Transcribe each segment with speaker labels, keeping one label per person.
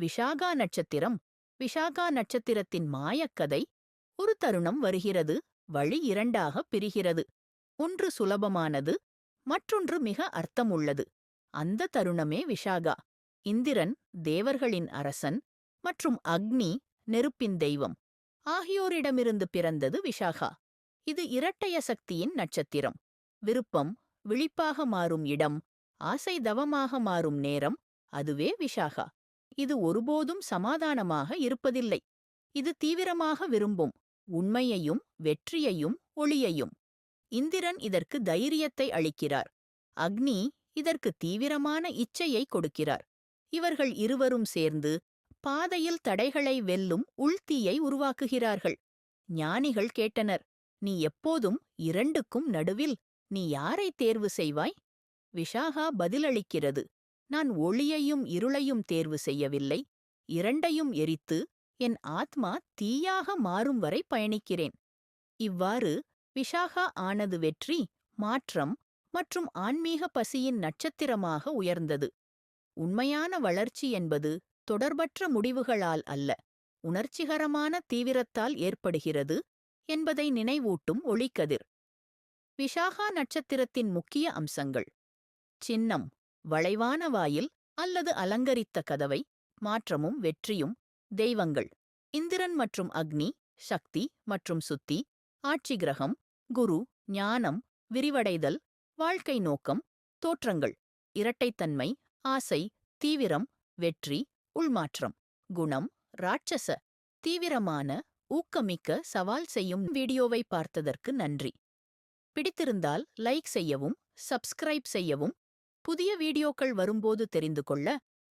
Speaker 1: விஷாகா நட்சத்திரம் விஷாகா நட்சத்திரத்தின் மாயக்கதை ஒரு தருணம் வருகிறது வழி இரண்டாக பிரிகிறது. ஒன்று சுலபமானது மற்றொன்று மிக அர்த்தமுள்ளது. அந்த தருணமே விஷாகா இந்திரன் தேவர்களின் அரசன் மற்றும் அக்னி நெருப்பின் தெய்வம் ஆகியோரிடமிருந்து பிறந்தது விஷாகா இது இரட்டைய சக்தியின் நட்சத்திரம். விருப்பம் விழிப்பாக மாறும் இடம் ஆசை தவமாக மாறும் நேரம் அதுவே விஷாகா இது ஒருபோதும் சமாதானமாக இருப்பதில்லை. இது தீவிரமாக விரும்பும் உண்மையையும் வெற்றியையும் ஒளியையும். இந்திரன் இதற்கு தைரியத்தை அளிக்கிறார். அக்னி இதற்கு தீவிரமான இச்சையை கொடுக்கிறார். இவர்கள் இருவரும் சேர்ந்து பாதையில் தடைகளை வெல்லும் உள்தீயை உருவாக்குகிறார்கள். ஞானிகள் கேட்டனர் நீ எப்போதும் இரண்டுக்கும் நடுவில் நீ யாரை தேர்வு செய்வாய்? விஷாகா பதிலளிக்கிறது நான் ஒளியையும் இருளையும் தேர்வு செய்யவில்லை இரண்டையும் எரித்து என் ஆத்மா தீயாக மாறும் வரை பயணிக்கிறேன். இவ்வாறு விஷாகா ஆனது வெற்றி மாற்றம் மற்றும் ஆன்மீக பசியின் நட்சத்திரமாக உயர்ந்தது. உண்மையான வளர்ச்சி என்பது தொடர்பற்ற முடிவுகளால் அல்ல உணர்ச்சிகரமான தீவிரத்தால் ஏற்படுகிறது என்பதை நினைவூட்டும் ஒளிக்கதிர். விஷாகா நட்சத்திரத்தின் முக்கிய அம்சங்கள். சின்னம் வளைவான வாயில் அல்லது அலங்கரித்த கதவை மாற்றமும் வெற்றியும் தெய்வங்கள் இந்திரன் மற்றும் அக்னி சக்தி மற்றும் சுத்தி ஆட்சி கிரகம் குரு ஞானம் விரிவடைதல் வாழ்க்கை நோக்கம் தோற்றங்கள் இரட்டைத்தன்மை ஆசை தீவிரம் வெற்றி உள்மாற்றம் குணம் ராட்சச தீவிரமான ஊக்கமிக்க சவால் செய்யும் வீடியோவை பார்த்ததற்கு நன்றி. பிடித்திருந்தால் லைக் செய்யவும் சப்ஸ்கிரைப் செய்யவும் புதிய வீடியோக்கள் வரும்போது தெரிந்து கொள்ள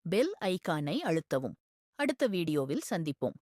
Speaker 1: பெல் ஐக்கானை அழுத்தவும். அடுத்த வீடியோவில் சந்திப்போம்.